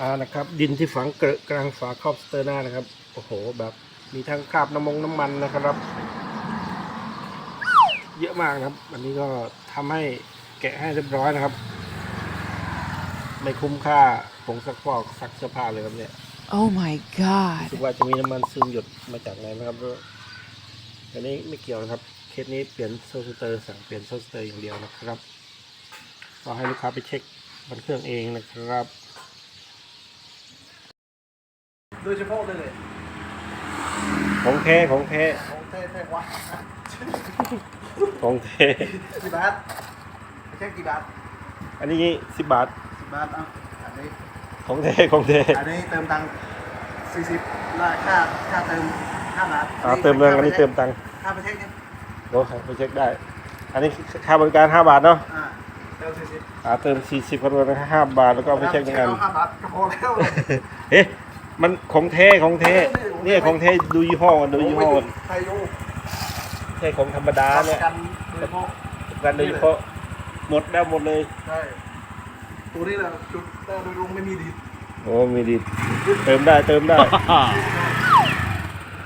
อ่านะครับ ดินที่ฝังเกลอะกลางฝาครอบสเตอร์หน้านะครับ โอ้โหแบบมีทั้งคราบน้ำมงน้ำมันนะครับ เยอะมากนะครับ อันนี้ก็ทำให้แกะให้เรียบร้อยนะครับ ไม่คุ้มค่าผงซักฟอกซักเสื้อผ้าเลยครับเนี่ย Oh my รู้ god. สึกว่าจะมีน้ำมันซึมหยดมาจากไหนนะครับอันนี้ไม่เกี่ยวนะครับ เคสนี้เปลี่ยนโซลสเตอร์สั่งเปลี่ยนโซลสเตอร์อย่างเดียวนะครับก็ให้ลูกค้าไปเช็คบนเครื่องเองนะครับ โดยเฉพาะเลยเลย ของแท้ของแท้ของเท่เท่วะของแท้กี่บาทไม่ใช่กี่บาทอันนี้สิบบาทสิบบาทอะอันนี้ของแท้ของแท้อันนี้เติมตังค์สี่สิบราค่าค่าเติมห้าบาทอ่าเติมเรื่องอันนี้เติมตังค์ค่าไปเช็คเนี่ยโอ้ไปเช็คได้ อันนี้ค่าบริการห้าบาทเนาะอ่าเติมสี่สิบอ่าเติมสี่สิบคนละห้าบาทแล้วก็เอาไปเช็คด้วยกันห้าบาทก็พอแล้ว เอ๊ะ มันของแท้ของแท้เนี่ยของแท้ดูยี่ห้อกันดูยี่ห้อกันไทยโยใช่ของธรรมดาเนี่ยกันโดยเฉพาะกันโดยเฉพาะหมดแล้วหมดเลยใช่ตัวนี้แหละจุดแต่โดยรวมไม่มีดีโอ้มีดีเติมได้เติมได้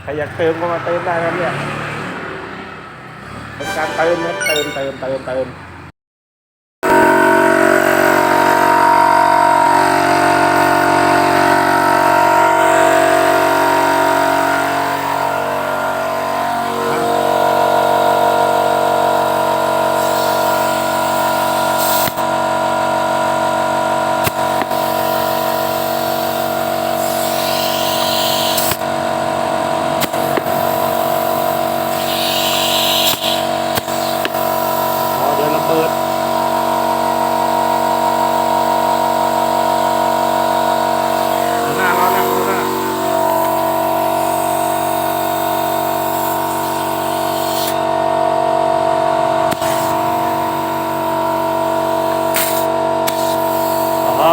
ใครอยากเติมก็มาเติมได้ครับเนี่ยเป็นการเติมนะเติมเติมเติมเติมพอเดี๋ยวเราเปิดหน้าร้อนแล้วหน้าอ๋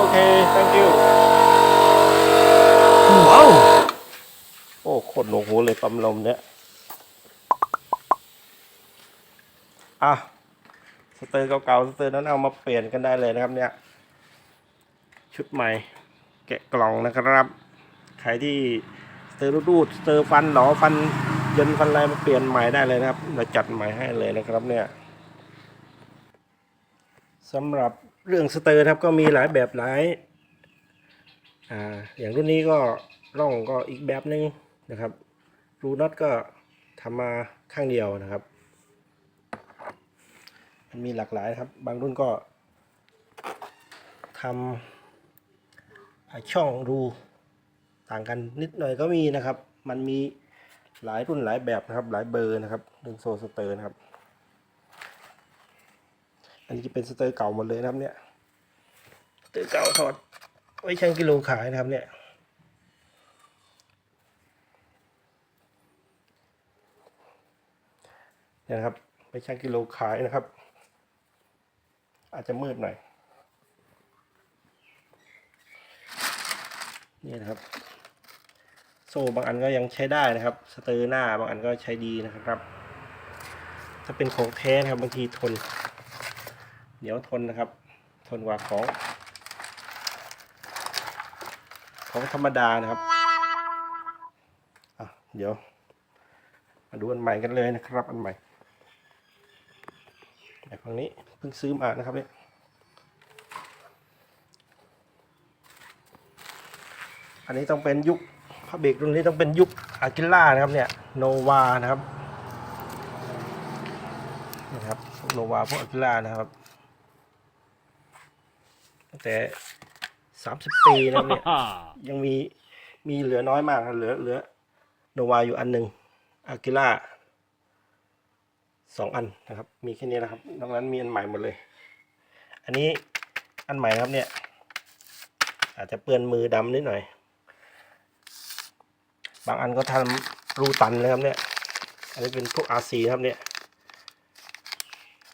อ โอเค thank you Whoa. โอ้โคตรหนวกหูเลยปั๊มลมเนี่ย อะ สเตอร์เก่าๆ สเตอร์นั้นเอามาเปลี่ยนกันได้เลยนะครับเนี่ย ชุดใหม่ แกะกล่องนะครับ ใครที่สเตอร์รูดๆสเตอร์ฟันหนอฟันเยินฟันอะไรมาเปลี่ยนใหม่ได้เลยนะครับ เราจัดใหม่ให้เลยนะครับเนี่ยสำหรับ เรื่องสเตอร์ครับก็มีหลายแบบหลายอ่าอย่างรุ่นนี้ก็ร่องก็อีกแบบหนึ่งนะครับรูน็อตก็ทำมาข้างเดียวนะครับมันมีหลากหลายครับ บางรุ่นก็ทำช่องรูต่างกันนิดหน่อยก็มีนะครับ มันมีหลายรุ่นหลายแบบนะครับ หลายเบอร์นะครับเรื่องโซสเตอร์นะครับ อันนี้จะเป็นสเตอร์เก่าหมดเลยนะครับ เนี่ยสเตอร์เก่าถอดไว้ชั่งกิโลขายนะครับ เนี่ยเนี่ยนะครับไปชั่งกิโลขายนะครับ อาจจะมืดหน่อยนี่นะครับ โซ่บางอันก็ยังใช้ได้นะครับ สเตอร์หน้าบางอันก็ใช้ดีนะครับ ถ้าเป็นของแท้นะครับบางทีทน เหนียวทนนะครับ ทนกว่าของ ของธรรมดานะครับเดี๋ยว มาดูอันใหม่กันเลยนะครับ อันใหม่แบบฝั่งนี้เพิ่งซื้อมานะครับเนี่ยอันนี้ต้องเป็นยุคพระเบรกรุ่นนี้ต้องเป็นยุคอากิล่านะครับเนี่ยโนวานะครับนี่ครับโนวาพวกอากิล่านะครับ แต่สามสิบปีนะครับเนี่ย ยังมีมีเหลือน้อยมากครับเหลือเหลือโนวาอยู่อันหนึ่งอากิล่าสองอันนะครับ มีแค่นี้นะครับนอกนั้นมีอันใหม่หมดเลย อันนี้อันใหม่นะครับเนี่ย อาจจะเปื้อนมือดำนิดหน่อย บางอันก็ทำรูตันนะครับเนี่ย อันนี้เป็นพวก RC นะครับเนี่ย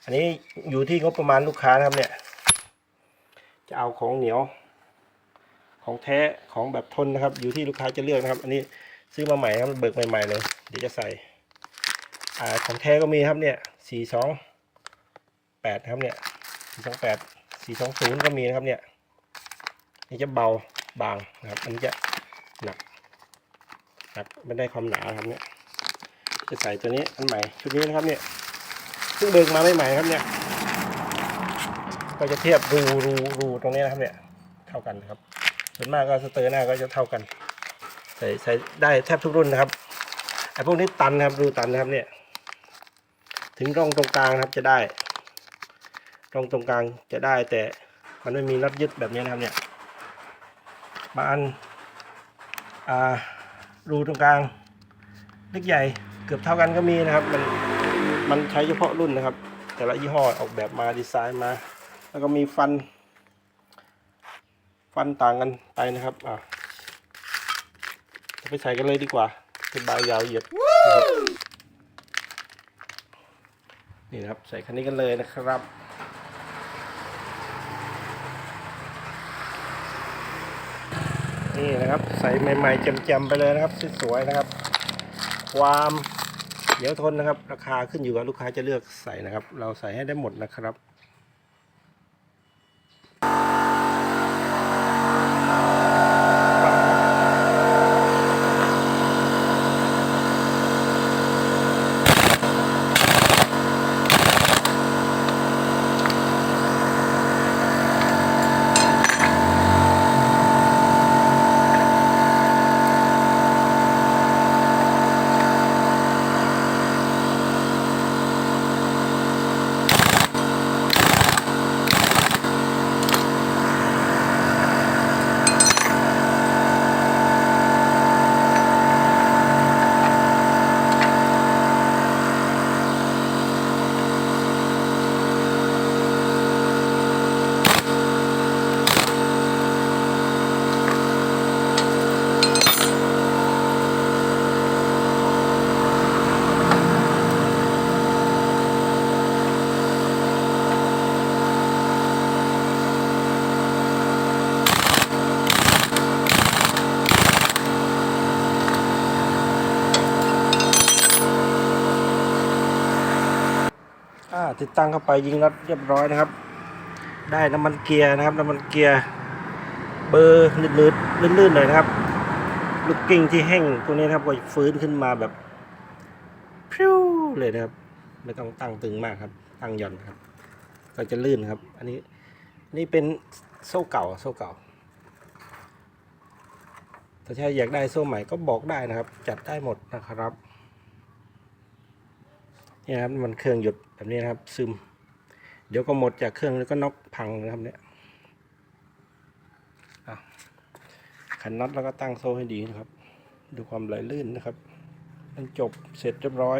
อันนี้อยู่ที่งบประมาณลูกค้านะครับเนี่ย จะเอาของเหนียว ของแท้ของแบบทนนะครับ อยู่ที่ลูกค้าจะเลือกนะครับ อันนี้ซื้อมาใหม่ครับเบิกใหม่ๆเลย เดี๋ยวจะใส่อ่าของแท้ก็มีครับเนี่ยสี่สองแปดครับเนี่ยสี่สองแปดสี่สองศูนย์ก็มีนะครับเนี่ยนี่จะเบาบางนะครับ อันนี้จะหนักหนักไม่ได้ความหนาครับเนี่ยจะใส่ตัวนี้อันใหม่ชุดนี้นะครับเนี่ยเพิ่งเบิกมาใหม่ๆครับเนี่ย ก็จะเทียบรูรูรูตรงนี้นะครับเนี่ยเท่ากันครับ ส่วนมากก็สเตอร์หน้าก็จะเท่ากัน ใส่ใส่ได้แทบทุกรุ่นนะครับไอ้พวกนี้ตันนะครับรูตันนะครับเนี่ย ถึงร่องตรงกลางนะครับจะได้ร่องตรงกลางจะได้แต่มันไม่มีน็อตยึดแบบนี้นะครับเนี่ยบางอันอ่ารูตรงกลางเล็กใหญ่เกือบเท่ากันก็มีนะครับ มันมันใช้เฉพาะรุ่นนะครับ แต่ละยี่ห้อออกแบบมาดีไซน์มา แล้วก็มีฟัน ฟันต่างกันไปนะครับอ่าจะไปใส่กันเลยดีกว่าเป็นบายยาวเหยียดนะครับนี่นะครับใส่คันนี้กันเลยนะครับนี่นะครับใส่ใหม่ๆแจ่มๆไปเลยนะครับสวยๆนะครับ ความเหนียวทนนะครับ ราคาขึ้นอยู่กับลูกค้าจะเลือกใส่นะครับ เราใส่ให้ได้หมดนะครับ ติดตั้งเข้าไปยิงน็อตเรียบร้อยนะครับ ได้น้ำมันเกียร์นะครับน้ำมันเกียร์เบอร์ลื่นๆลื่นๆหน่อยนะครับลูกกิ้งที่แห้งพวกนี้นะครับก็ฟื้นขึ้นมาแบบพิ้วเลยนะครับ ไม่ต้องตั้งตึงมากครับ ตั้งหย่อนครับ ก็จะลื่นครับ อันนี้นี่เป็นโซ่เก่าโซ่เก่า ถ้าใครอยากได้โซ่ใหม่ก็บอกได้นะครับ จัดได้หมดนะครับ เนี่ยครับมันเครื่องหยุดแบบนี้นะครับ ซึม เดี๋ยวก็หมดจากเครื่องแล้วก็น็อกพังนะครับเนี่ยขันน็อตแล้วก็ตั้งโซ่ให้ดีนะครับ ดูความไหลลื่นนะครับมันจบเสร็จเรียบร้อย